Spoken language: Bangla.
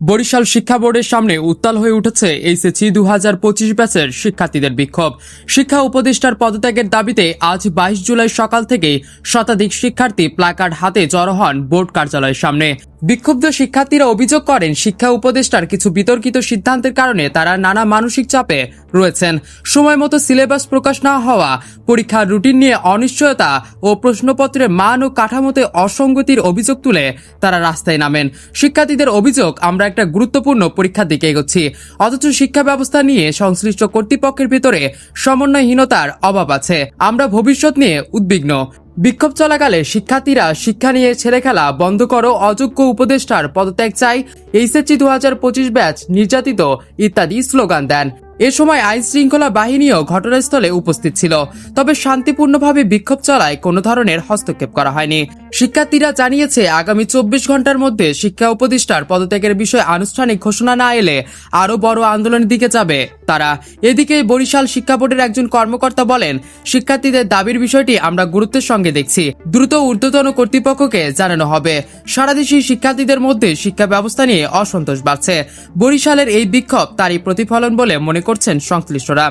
বরিশাল শিক্ষা বোর্ডের সামনে উত্তাল হয়ে উঠেছে এইচএসি দু হাজার পঁচিশ ব্যাচের শিক্ষার্থীদের বিক্ষোভ। শিক্ষা উপদেষ্টার পদত্যাগের দাবিতে আজ বাইশ জুলাই সকাল থেকেই শতাধিক শিক্ষার্থী প্লাকার্ড হাতে জড়ো হন বোর্ড কার্যালয়ের সামনে। বিক্ষুব্ধ শিক্ষার্থীরা অভিযোগ করেন, শিক্ষা উপদেষ্টার কিছু বিতর্কিত সিদ্ধান্তের কারণে তারা নানা মানসিক চাপে রয়েছেন। সময় মতো সিলেবাস প্রকাশ না হওয়া, পরীক্ষার রুটিন নিয়ে অনিশ্চয়তা ও প্রশ্নপত্রের মান ও কাঠামোতে অসঙ্গতির অভিযোগ তুলে তারা রাস্তায় নামেন। শিক্ষার্থীদের অভিযোগ, আমরা একটা গুরুত্বপূর্ণ পরীক্ষার দিকে এগোচ্ছি। অথচ শিক্ষা ব্যবস্থা নিয়ে সংশ্লিষ্ট কর্তৃপক্ষের ভিতরে সমন্বয়হীনতার অভাব আছে। আমরা ভবিষ্যৎ নিয়ে উদ্বিগ্ন। বিক্ষোভ চলাকালে শিক্ষার্থীরা শিক্ষা নিয়ে ছেড়ে খেলা বন্ধ করো, অযোগ্য উপদেষ্টার পদত্যাগ চাই, এইচএসসি দু হাজার পঁচিশ ব্যাচ, নির্যাতিত, ইত্যাদি স্লোগান দেন। এ সময় আইন শৃঙ্খলা বাহিনীও ঘটনাস্থলে উপস্থিত ছিল। তবে শান্তিপূর্ণভাবে বিক্ষোভ চলায় কোনো ধরনের হস্তক্ষেপ করা হয়নি। শিক্ষার্থীরা জানিয়েছে, আগামী চব্বিশ ঘণ্টার মধ্যে শিক্ষা উপদেষ্টার পদত্যাগের বিষয়ে আনুষ্ঠানিক ঘোষণা না এলে আরও বড় আন্দোলনের দিকে যাবে তারা। এদিকে বরিশাল শিক্ষা বোর্ডের একজন কর্মকর্তা বলেন, শিক্ষার্থীদের দাবির বিষয়টি আমরা গুরুত্বের সঙ্গে দেখছি। দ্রুত ঊর্ধ্বতন কর্তৃপক্ষকে জানানো হবে। সারা দেশে শিক্ষার্থীদের মধ্যে শিক্ষা ব্যবস্থা নিয়ে অসন্তোষ বাড়ছে। বরিশালের এই বিক্ষোভ তারই প্রতিফলন বলে মনে করছেন সংশ্লিষ্টরা।